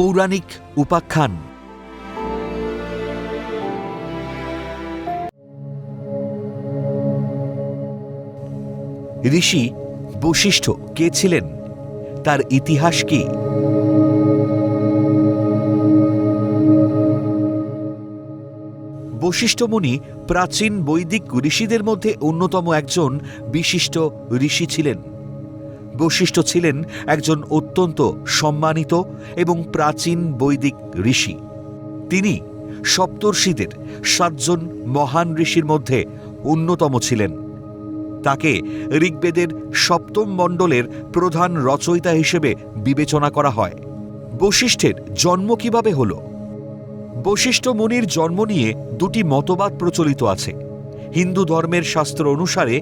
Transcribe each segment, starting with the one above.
পৌরাণিক উপাখ্যান। ঋষি বশিষ্ঠ কে ছিলেন? তার ইতিহাস কি? বশিষ্ঠ মুনি প্রাচীন বৈদিক ঋষিদের মধ্যে অন্যতম একজন বিশিষ্ট ঋষি ছিলেন। বশিষ্ঠ ছিলেন একজন অত্যন্ত সম্মানিত এবং প্রাচীন বৈদিক ঋষি। তিনি সপ্তর্ষিদের সাতজন মহান ঋষির মধ্যে অন্যতম ছিলেন। তাকে ঋগ্বেদের সপ্তম মণ্ডলের প্রধান রচয়িতা হিসেবে বিবেচনা করা হয়। বশিষ্ঠের জন্ম কীভাবে হল? বশিষ্ঠ মুনির জন্ম নিয়ে দুটি মতবাদ প্রচলিত আছে। হিন্দু ধর্মের শাস্ত্র অনুসারে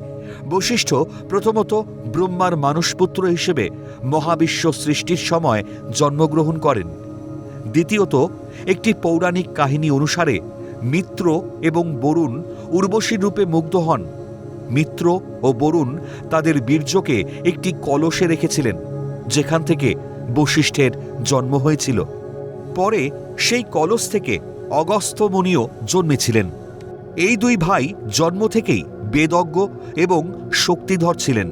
বশিষ্ঠ প্রথমত ব্রহ্মার মানুষপুত্র হিসেবে মহাবিশ্ব সৃষ্টির সময় জন্মগ্রহণ করেন। দ্বিতীয়ত, একটি পৌরাণিক কাহিনী অনুসারে মিত্র এবং বরুণ উর্বশী রূপে মুগ্ধ হন। মিত্র ও বরুণ তাদের বীর্যকে একটি কলসে রেখেছিলেন, যেখান থেকে বশিষ্ঠের জন্ম হয়েছিল। পরে সেই কলস থেকে অগস্ত্য মুনিও জন্মেছিলেন। এই দুই ভাই জন্ম থেকেই বেদজ্ঞ এবং শক্তিধর ছিলেন।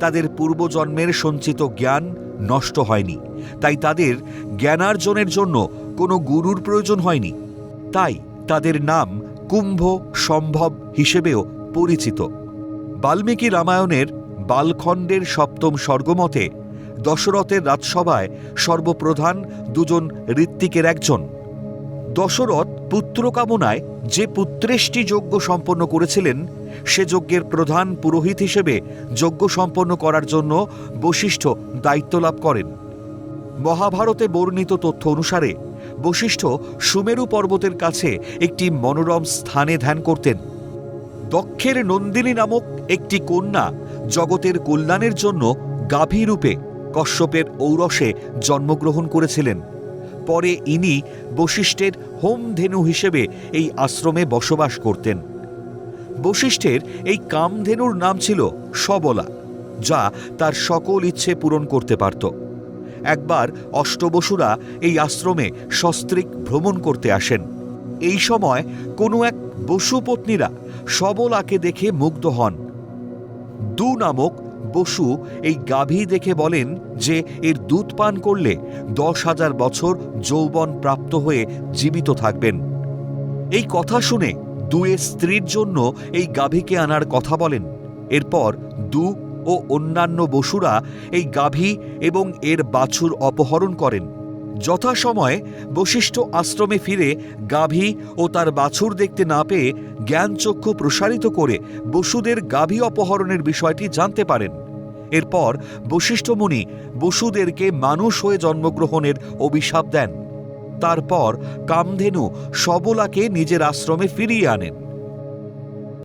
তাদের পূর্বজন্মের সঞ্চিত জ্ঞান নষ্ট হয়নি, তাই তাদের জ্ঞানার্জনের জন্য কোনো গুরুর প্রয়োজন হয়নি। তাই তাদের নাম কুম্ভ সম্ভব হিসেবেও পরিচিত। বাল্মীকি রামায়ণের বালখণ্ডের সপ্তম স্বর্গমতে দশরথের রাজসভায় সর্বপ্রধান দুজন ঋত্বিকের একজন। দশরথ পুত্র কামনায় যে পুত্রেষ্টি যজ্ঞ সম্পন্ন করেছিলেন, সে যজ্ঞের প্রধান পুরোহিত হিসেবে যজ্ঞ সম্পন্ন করার জন্য বশিষ্ঠ দায়িত্ব লাভ করেন। মহাভারতে বর্ণিত তথ্য অনুসারে, বশিষ্ঠ সুমেরু পর্বতের কাছে একটি মনোরম স্থানে ধ্যান করতেন। দক্ষের নন্দিনী নামক একটি কন্যা জগতের কল্যাণের জন্য গাভী রূপে কশ্যপের ঔরসে জন্মগ্রহণ করেছিলেন। পরে ইনি বশিষ্ঠের হোমধেনু হিসেবে এই আশ্রমে বসবাস করতেন। বশিষ্ঠের এই কামধেনুর নাম ছিল সবলা, যা তার সকল ইচ্ছে পূরণ করতে পারত। একবার অষ্টবসুরা এই আশ্রমে সস্ত্রিক ভ্রমণ করতে আসেন। এই সময় কোনো এক বসুপত্নীরা সবলাকে দেখে মুগ্ধ হন। দু নামক বসু এই গাভী দেখে বলেন যে এর দুধ পান করলে দশ হাজার বছর যৌবন প্রাপ্ত হয়ে জীবিত থাকবেন। এই কথা শুনে দুয়ের স্ত্রীর জন্য এই গাভীকে আনার কথা বলেন। এরপর দু ও অন্যান্য বসুরা এই গাভী এবং এর বাছুর অপহরণ করেন। যথাসময়ে বশিষ্ঠ আশ্রমে ফিরে গাভী ও তার বাছুর দেখতে না পেয়ে জ্ঞানচক্ষু প্রসারিত করে বসুদের গাভী অপহরণের বিষয়টি জানতে পারেন। এরপর বশিষ্ঠ মুনি বসুদেরকে মানুষ হয়ে জন্মগ্রহণের অভিশাপ দেন। তারপর কামধেনু সবলাকে নিজের আশ্রমে ফিরিয়ে আনেন।